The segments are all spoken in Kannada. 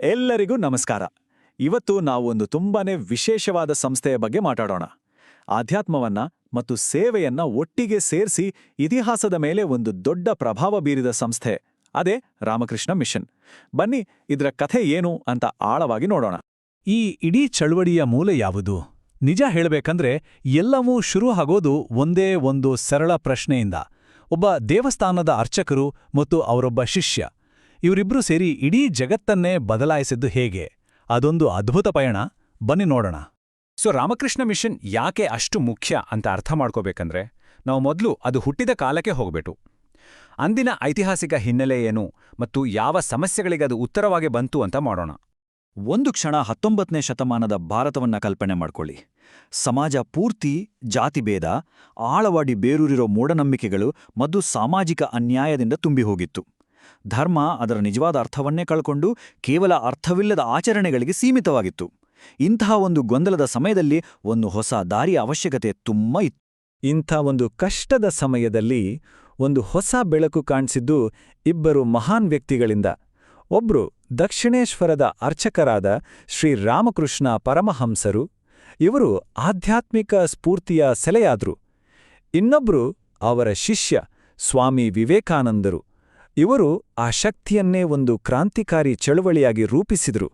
ಎಲ್ಲರಿಗೂ ನಮಸ್ಕಾರ. ಇವತ್ತು ನಾವು ಒಂದು ತುಂಬಾನೇ ವಿಶೇಷವಾದ ಸಂಸ್ಥೆಯ ಬಗ್ಗೆ ಮಾತಾಡೋಣ. ಆಧ್ಯಾತ್ಮವನ್ನ ಮತ್ತು ಸೇವೆಯನ್ನ ಒಟ್ಟಿಗೆ ಸೇರಿಸಿ ಇತಿಹಾಸದ ಮೇಲೆ ಒಂದು ದೊಡ್ಡ ಪ್ರಭಾವ ಬೀರಿದ ಸಂಸ್ಥೆ. ಅದೇ ರಾಮಕೃಷ್ಣ ಮಿಷನ್. ಬನ್ನಿ, ಇದರ ಕಥೆ ಏನು ಅಂತ ಆಳವಾಗಿ ನೋಡೋಣ. ಈ ಇಡೀ ಚಳವಳಿಯ ಮೂಲ ಯಾವುದು? ನಿಜ ಹೇಳಬೇಕಂದ್ರೆ, ಎಲ್ಲವೂ ಶುರು ಆಗೋದು ಒಂದೇ ಒಂದು ಸರಳ ಪ್ರಶ್ನೆಯಿಂದ. ಒಬ್ಬ ದೇವಸ್ಥಾನದ ಅರ್ಚಕರು ಮತ್ತು ಅವರೊಬ್ಬ ಶಿಷ್ಯ. ಇವರಿಬ್ರು ಸೇರಿ ಇಡೀ ಜಗತ್ತನ್ನೇ ಬದಲಾಯಿಸಿದ್ದು ಹೇಗೆ? ಅದೊಂದು ಅದ್ಭುತ ಪಯಣ. ಬನ್ನಿ ನೋಡೋಣ. ಸೊ ರಾಮಕೃಷ್ಣ ಮಿಷನ್ ಯಾಕೆ ಅಷ್ಟು ಮುಖ್ಯ ಅಂತ ಅರ್ಥ ಮಾಡ್ಕೋಬೇಕಂದ್ರೆ, ನಾವು ಮೊದಲು ಅದು ಹುಟ್ಟಿದ ಕಾಲಕ್ಕೆ ಹೋಗಬೇಕು ಅಂದಿನ ಐತಿಹಾಸಿಕ ಹಿನ್ನೆಲೆ ಏನು ಮತ್ತು ಯಾವ ಸಮಸ್ಯೆಗಳಿಗೆ ಅದು ಉತ್ತರವಾಗಿ ಬಂತು ಅಂತ ಮಾಡೋಣ. ಒಂದು ಕ್ಷಣ ಹತ್ತೊಂಬತ್ತನೇ ಶತಮಾನದ ಭಾರತವನ್ನ ಕಲ್ಪನೆ ಮಾಡ್ಕೊಳ್ಳಿ. ಸಮಾಜ ಪೂರ್ತಿ ಜಾತಿಭೇದ ಆಳವಾಡಿ ಬೇರೂರಿರೋ ಮೂಢನಂಬಿಕೆಗಳು ಮತ್ತು ಸಾಮಾಜಿಕ ಅನ್ಯಾಯದಿಂದ ತುಂಬಿ ಹೋಗಿತ್ತು. ಧರ್ಮ ಅದರ ನಿಜವಾದ ಅರ್ಥವನ್ನೇ ಕಳ್ಕೊಂಡು ಕೇವಲ ಅರ್ಥವಿಲ್ಲದ ಆಚರಣೆಗಳಿಗೆ ಸೀಮಿತವಾಗಿತ್ತು. ಇಂತಹ ಒಂದು ಗೊಂದಲದ ಸಮಯದಲ್ಲಿ ಒಂದು ಹೊಸ ದಾರಿಯ ಅವಶ್ಯಕತೆ ತುಂಬ ಇತ್ತು. ಇಂಥ ಒಂದು ಕಷ್ಟದ ಸಮಯದಲ್ಲಿ ಒಂದು ಹೊಸ ಬೆಳಕು ಕಾಣಿಸಿದ್ದು ಇಬ್ಬರು ಮಹಾನ್ ವ್ಯಕ್ತಿಗಳಿಂದ. ಒಬ್ರು ದಕ್ಷಿಣೇಶ್ವರದ ಅರ್ಚಕರಾದ ಶ್ರೀ ರಾಮಕೃಷ್ಣ ಪರಮಹಂಸರು, ಇವರು ಆಧ್ಯಾತ್ಮಿಕ ಸ್ಫೂರ್ತಿಯ ಸೆಲೆಯಾದ್ರು. ಇನ್ನೊಬ್ರು ಅವರ ಶಿಷ್ಯ ಸ್ವಾಮಿ ವಿವೇಕಾನಂದರು. ಇವರು ಆ ಶಕ್ತಿಯನ್ನೇ ಒಂದು ಕ್ರಾಂತಿಕಾರಿ ಚಳುವಳಿಯಾಗಿ ರೂಪಿಸಿದರು.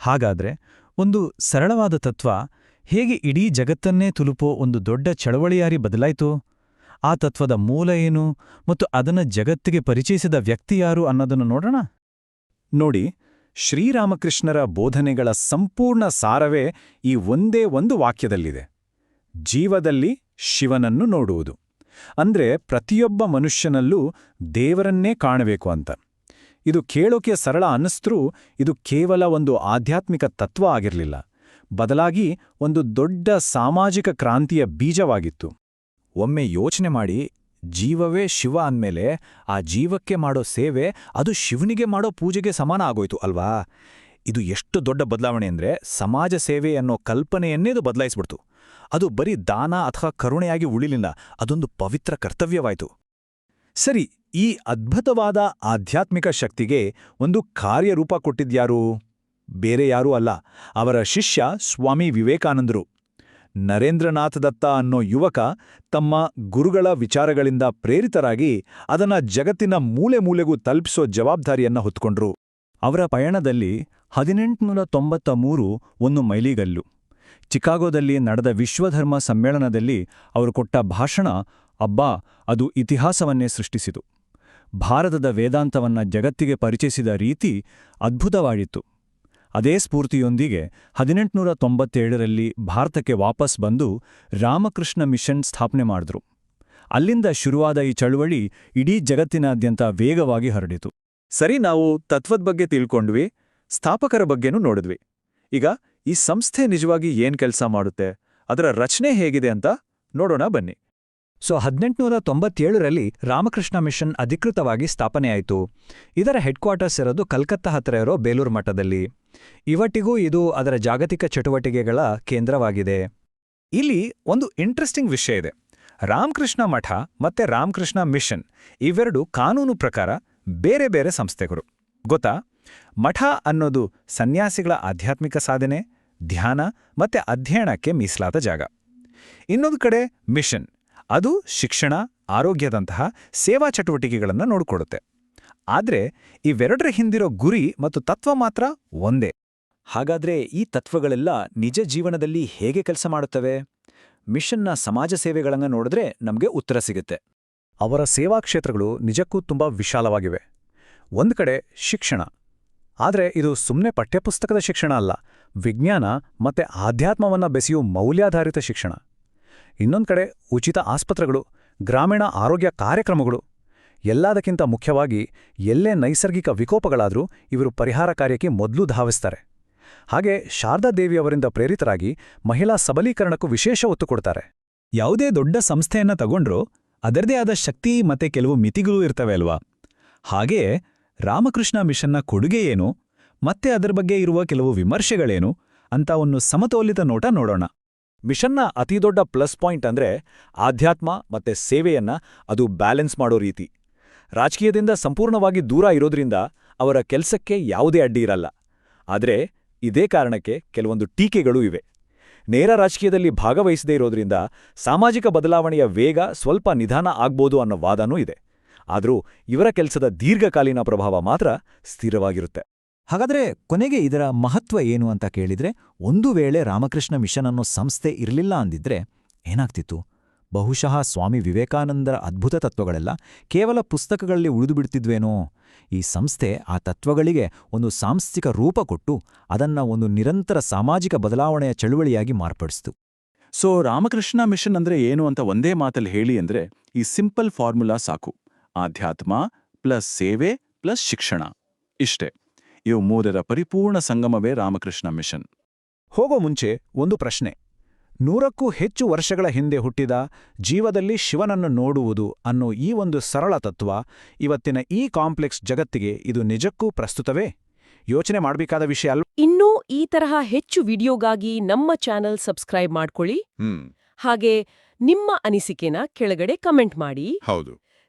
ಹಾಗಾದ್ರೆ ಒಂದು ಸರಳವಾದ ತತ್ವ, ಹೇಗೆ ಇಡೀ ಜಗತ್ತನ್ನೇ ತುಲುಪೋ ಒಂದು ದೊಡ್ಡ ಚಳವಳಿಯಾರಿ ಬದಲಾಯಿತು? ಆ ತತ್ವದ ಮೂಲ ಏನು ಮತ್ತು ಅದನ್ನ ಜಗತ್ತಿಗೆ ಪರಿಚಯಿಸಿದ ವ್ಯಕ್ತಿ ಯಾರು ಅನ್ನೋದನ್ನು ನೋಡೋಣ. ನೋಡಿ, ಶ್ರೀರಾಮಕೃಷ್ಣರ ಬೋಧನೆಗಳ ಸಂಪೂರ್ಣ ಸಾರವೇ ಈ ಒಂದೇ ಒಂದು ವಾಕ್ಯದಲ್ಲಿದೆ. ಜೀವದಲ್ಲಿ ಶಿವನನ್ನು ನೋಡುವುದು. ಅಂದ್ರೆ ಪ್ರತಿಯೊಬ್ಬ ಮನುಷ್ಯನಲ್ಲೂ ದೇವರನ್ನೇ ಕಾಣಬೇಕು ಅಂತ. ಇದು ಕೇಳೋಕೆ ಸರಳ ಅನ್ನಿಸ್ತ್ರೂ ಇದು ಕೇವಲ ಒಂದು ಆಧ್ಯಾತ್ಮಿಕ ತತ್ವ ಆಗಿರಲಿಲ್ಲ. ಬದಲಾಗಿ ಒಂದು ದೊಡ್ಡ ಸಾಮಾಜಿಕ ಕ್ರಾಂತಿಯ ಬೀಜವಾಗಿತ್ತು. ಒಮ್ಮೆ ಯೋಚನೆ ಮಾಡಿ, ಜೀವವೇ ಶಿವ ಅಂದಮೇಲೆ ಆ ಜೀವಕ್ಕೆ ಮಾಡೋ ಸೇವೆ ಅದು ಶಿವನಿಗೆ ಮಾಡೋ ಪೂಜೆಗೆ ಸಮಾನ ಆಗೋಯ್ತು ಅಲ್ವಾ? ಇದು ಎಷ್ಟು ದೊಡ್ಡ ಬದಲಾವಣೆ ಅಂದ್ರೆ ಸಮಾಜ ಸೇವೆ ಅನ್ನೋ ಕಲ್ಪನೆಯನ್ನೇ ಇದು ಬದಲಾಯಿಸ್ಬಿಡ್ತು. ಅದು ಬರೀ ದಾನ ಅಥವಾ ಕರುಣೆಯಾಗಿ ಉಳಿಲಿಲ್ಲ, ಅದೊಂದು ಪವಿತ್ರ ಕರ್ತವ್ಯವಾಯಿತು. ಸರಿ, ಈ ಅದ್ಭುತವಾದ ಆಧ್ಯಾತ್ಮಿಕ ಶಕ್ತಿಗೆ ಒಂದು ಕಾರ್ಯರೂಪ ಕೊಟ್ಟಿದ್ಯಾರು? ಬೇರೆ ಯಾರೂ ಅಲ್ಲ, ಅವರ ಶಿಷ್ಯ ಸ್ವಾಮಿ ವಿವೇಕಾನಂದರು. ನರೇಂದ್ರನಾಥ್ ದತ್ತ ಅನ್ನೋ ಯುವಕ ತಮ್ಮ ಗುರುಗಳ ವಿಚಾರಗಳಿಂದ ಪ್ರೇರಿತರಾಗಿ ಅದನ್ನ ಜಗತ್ತಿನ ಮೂಲೆ ಮೂಲೆಗೂ ತಲುಪಿಸೋ ಜವಾಬ್ದಾರಿಯನ್ನ ಹೊತ್ಕೊಂಡ್ರು. ಅವರ ಪಯಣದಲ್ಲಿ ಹದಿನೆಂಟುನೂರ ತೊಂಬತ್ತ ಮೂರು ಒಂದು ಮೈಲಿಗಲ್ಲು. ಚಿಕಾಗೋದಲ್ಲಿ ನಡೆದ ವಿಶ್ವಧರ್ಮ ಸಮ್ಮೇಳನದಲ್ಲಿ ಅವರು ಕೊಟ್ಟ ಭಾಷಣ, ಅಬ್ಬಾ, ಅದು ಇತಿಹಾಸವನ್ನೇ ಸೃಷ್ಟಿಸಿತು. ಭಾರತದ ವೇದಾಂತವನ್ನ ಜಗತ್ತಿಗೆ ಪರಿಚಯಿಸಿದ ರೀತಿ ಅದ್ಭುತವಾಗಿತ್ತು. ಅದೇ ಸ್ಫೂರ್ತಿಯೊಂದಿಗೆ ಹದಿನೆಂಟುನೂರ ತೊಂಬತ್ತೇಳರಲ್ಲಿ ಭಾರತಕ್ಕೆ ವಾಪಸ್ ಬಂದು ರಾಮಕೃಷ್ಣ ಮಿಷನ್ ಸ್ಥಾಪನೆ ಮಾಡಿದ್ರು. ಅಲ್ಲಿಂದ ಶುರುವಾದ ಈ ಚಳುವಳಿ ಇಡೀ ಜಗತ್ತಿನಾದ್ಯಂತ ವೇಗವಾಗಿ ಹರಡಿತು. ಸರಿ, ನಾವು ತತ್ವದ ಬಗ್ಗೆ ತಿಳ್ಕೊಂಡ್ವಿ, ಸ್ಥಾಪಕರ ಬಗ್ಗೆನೂ ನೋಡಿದ್ವಿ. ಈಗ ಈ ಸಂಸ್ಥೆ ನಿಜವಾಗಿ ಏನ್ ಕೆಲಸ ಮಾಡುತ್ತೆ? ಅದರ ರಚನೆ ಹೇಗಿದೆ ಅಂತ ನೋಡೋಣ ಬನ್ನಿ. ಸೊ, ಹದಿನೆಂಟುನೂರ ತೊಂಬತ್ತೇಳರಲ್ಲಿ ರಾಮಕೃಷ್ಣ ಮಿಷನ್ ಅಧಿಕೃತವಾಗಿ ಸ್ಥಾಪನೆಯಾಯಿತು ಇದರ ಹೆಡ್ಕ್ವಾರ್ಟರ್ಸ್ ಇರೋದು ಕಲ್ಕತ್ತಾ ಹತ್ತಿರ ಇರೋ ಬೇಲೂರು ಮಠದಲ್ಲಿ. ಇವಟ್ಟಿಗೂ ಇದು ಅದರ ಜಾಗತಿಕ ಚಟುವಟಿಕೆಗಳ ಕೇಂದ್ರವಾಗಿದೆ. ಇಲ್ಲಿ ಒಂದು ಇಂಟ್ರೆಸ್ಟಿಂಗ್ ವಿಷಯ ಇದೆ. ರಾಮಕೃಷ್ಣ ಮಠ ಮತ್ತೆ ರಾಮಕೃಷ್ಣ ಮಿಷನ್ ಇವೆರಡು ಕಾನೂನು ಪ್ರಕಾರ ಬೇರೆ ಬೇರೆ ಸಂಸ್ಥೆಗಳು. ಗೊತ್ತಾ? ಮಠ ಅನ್ನೋದು ಸನ್ಯಾಸಿಗಳ ಆಧ್ಯಾತ್ಮಿಕ ಸಾಧನೆ ಧ್ಯಾನ ಮತ್ತೆ ಅಧ್ಯಯನಕ್ಕೆ ಮೀಸಲಾದ ಜಾಗ. ಇನ್ನೊಂದು ಕಡೆ ಮಿಷನ್, ಅದು ಶಿಕ್ಷಣ, ಆರೋಗ್ಯದಂತಹ ಸೇವಾ ಚಟುವಟಿಕೆಗಳನ್ನು ನೋಡಿಕೊಡುತ್ತೆ. ಆದರೆ ಇವೆರಡರ ಹಿಂದಿರೋ ಗುರಿ ಮತ್ತು ತತ್ವ ಮಾತ್ರ ಒಂದೇ. ಹಾಗಾದ್ರೆ ಈ ತತ್ವಗಳೆಲ್ಲ ನಿಜ ಜೀವನದಲ್ಲಿ ಹೇಗೆ ಕೆಲಸ ಮಾಡುತ್ತವೆ? ಮಿಷನ್ನ ಸಮಾಜ ಸೇವೆಗಳನ್ನು ನೋಡಿದ್ರೆ ನಮಗೆ ಉತ್ತರ ಸಿಗುತ್ತೆ. ಅವರ ಸೇವಾ ಕ್ಷೇತ್ರಗಳು ನಿಜಕ್ಕೂ ತುಂಬಾ ವಿಶಾಲವಾಗಿವೆ. ಒಂದು ಕಡೆ ಶಿಕ್ಷಣ ಆದರೆ ಇದು ಸುಮ್ಮನೆ ಪಠ್ಯಪುಸ್ತಕದ ಶಿಕ್ಷಣ ಅಲ್ಲ. ವಿಜ್ಞಾನ ಮತ್ತೆ ಆಧ್ಯಾತ್ಮವನ್ನ ಬೆಸೆಯುವ ಮೌಲ್ಯಾಧಾರಿತ ಶಿಕ್ಷಣ. ಇನ್ನೊಂದು ಕಡೆ ಉಚಿತ ಆಸ್ಪತ್ರೆಗಳು, ಗ್ರಾಮೀಣ ಆರೋಗ್ಯ ಕಾರ್ಯಕ್ರಮಗಳು, ಎಲ್ಲದಕ್ಕಿಂತ ಮುಖ್ಯವಾಗಿ ಎಲ್ಲೇ ನೈಸರ್ಗಿಕ ವಿಕೋಪಗಳಾದರೂ ಇವರು ಪರಿಹಾರ ಕಾರ್ಯಕ್ಕೆ ಮೊದಲು ಧಾವಿಸ್ತಾರೆ. ಹಾಗೆ ಶಾರದಾ ದೇವಿಯವರಿಂದ ಪ್ರೇರಿತರಾಗಿ ಮಹಿಳಾ ಸಬಲೀಕರಣಕ್ಕೂ ವಿಶೇಷ ಒತ್ತು ಕೊಡ್ತಾರೆ. ಯಾವುದೇ ದೊಡ್ಡ ಸಂಸ್ಥೆಯನ್ನ ತಗೊಂಡ್ರೂ ಅದರದೇ ಆದ ಶಕ್ತಿ ಮತ್ತೆ ಕೆಲವು ಮಿತಿಗಳೂ ಇರ್ತವೆ ಅಲ್ವಾ? ಹಾಗೆಯೇ ರಾಮಕೃಷ್ಣ ಮಿಷನ್ನ ಕೊಡುಗೆ ಏನು? ಮತ್ತೆ ಅದರ ಬಗ್ಗೆ ಇರುವ ಕೆಲವು ವಿಮರ್ಶೆಗಳೇನು? ಅಂತ ಒಂದು ಸಮತೋಲಿತ ನೋಟ ನೋಡೋಣ. ಮಿಷನ್ನ ಅತಿದೊಡ್ಡ ಪ್ಲಸ್ ಪಾಯಿಂಟ್ ಅಂದ್ರೆ ಆಧ್ಯಾತ್ಮ ಮತ್ತೆ ಸೇವೆಯನ್ನ ಅದು ಬ್ಯಾಲೆನ್ಸ್ ಮಾಡೋ ರೀತಿ. ರಾಜಕೀಯದಿಂದ ಸಂಪೂರ್ಣವಾಗಿ ದೂರ ಇರೋದ್ರಿಂದ ಅವರ ಕೆಲಸಕ್ಕೆ ಯಾವುದೇ ಅಡ್ಡಿ ಇರಲ್ಲ. ಆದರೆ ಇದೇ ಕಾರಣಕ್ಕೆ ಕೆಲವೊಂದು ಟೀಕೆಗಳೂ ಇವೆ. ನೇರ ರಾಜಕೀಯದಲ್ಲಿ ಭಾಗವಹಿಸದೇ ಇರೋದ್ರಿಂದ ಸಾಮಾಜಿಕ ಬದಲಾವಣೆಯ ವೇಗ ಸ್ವಲ್ಪ ನಿಧಾನ ಆಗ್ಬೋದು ಅನ್ನೋ ವಾದನೂ ಇದೆ. ಆದರೂ ಇವರ ಕೆಲಸದ ದೀರ್ಘಕಾಲೀನ ಪ್ರಭಾವ ಮಾತ್ರ ಸ್ಥಿರವಾಗಿರುತ್ತೆ. ಹಾಗಾದ್ರೆ ಕೊನೆಗೆ ಇದರ ಮಹತ್ವ ಏನು ಅಂತ ಕೇಳಿದ್ರೆ, ಒಂದು ವೇಳೆ ರಾಮಕೃಷ್ಣ ಮಿಷನ್ ಅನ್ನೋ ಸಂಸ್ಥೆ ಇರಲಿಲ್ಲ ಅಂದಿದ್ರೆ ಏನಾಗ್ತಿತ್ತು? ಬಹುಶಃ ಸ್ವಾಮಿ ವಿವೇಕಾನಂದರ ಅದ್ಭುತ ತತ್ವಗಳೆಲ್ಲ ಕೇವಲ ಪುಸ್ತಕಗಳಲ್ಲಿ ಉಳಿದುಬಿಡ್ತಿದ್ವೇನೋ ಈ ಸಂಸ್ಥೆ ಆ ತತ್ವಗಳಿಗೆ ಒಂದು ಸಾಂಸ್ಥಿಕ ರೂಪ ಕೊಟ್ಟು ಅದನ್ನ ಒಂದು ನಿರಂತರ ಸಾಮಾಜಿಕ ಬದಲಾವಣೆಯ ಚಳುವಳಿಯಾಗಿ ಮಾರ್ಪಡಿಸ್ತು. ಸೋ ರಾಮಕೃಷ್ಣ ಮಿಷನ್ ಅಂದ್ರೆ ಏನು ಅಂತ ಒಂದೇ ಮಾತಲ್ಲಿ ಹೇಳಿ ಅಂದ್ರೆ ಈ ಸಿಂಪಲ್ ಫಾರ್ಮುಲಾ ಸಾಕು. ಆಧ್ಯಾತ್ಮ ಪ್ಲಸ್ ಸೇವೆ ಪ್ಲಸ್ ಶಿಕ್ಷಣ. ಇಷ್ಟೇ. ಇವು ಮೂರರ ಪರಿಪೂರ್ಣ ಸಂಗಮವೇ ರಾಮಕೃಷ್ಣ ಮಿಷನ್. ಹೋಗೋ ಮುಂಚೆ ಒಂದು ಪ್ರಶ್ನೆ. ನೂರಕ್ಕೂ ಹೆಚ್ಚು ವರ್ಷಗಳ ಹಿಂದೆ ಹುಟ್ಟಿದ ಜೀವದಲ್ಲಿ ಶಿವನನ್ನು ನೋಡುವುದು ಅನ್ನೋ ಈ ಒಂದು ಸರಳ ತತ್ವ ಇವತ್ತಿನ ಈ ಕಾಂಪ್ಲೆಕ್ಸ್ ಜಗತ್ತಿಗೆ ಇದು ನಿಜಕ್ಕೂ ಪ್ರಸ್ತುತವೇ? ಯೋಚನೆ ಮಾಡಬೇಕಾದ ವಿಷಯ ಅಲ್ಲ ಇನ್ನೂ ಈ ತರಹ ಹೆಚ್ಚು ವಿಡಿಯೋಗಾಗಿ ನಮ್ಮ ಚಾನೆಲ್ ಸಬ್ಸ್ಕ್ರೈಬ್ ಮಾಡ್ಕೊಳ್ಳಿ. ಹ್ಮ್. ಹಾಗೆ ನಿಮ್ಮ ಅನಿಸಿಕೆನ ಕೆಳಗಡೆ ಕಮೆಂಟ್ ಮಾಡಿ. ಹೌದು.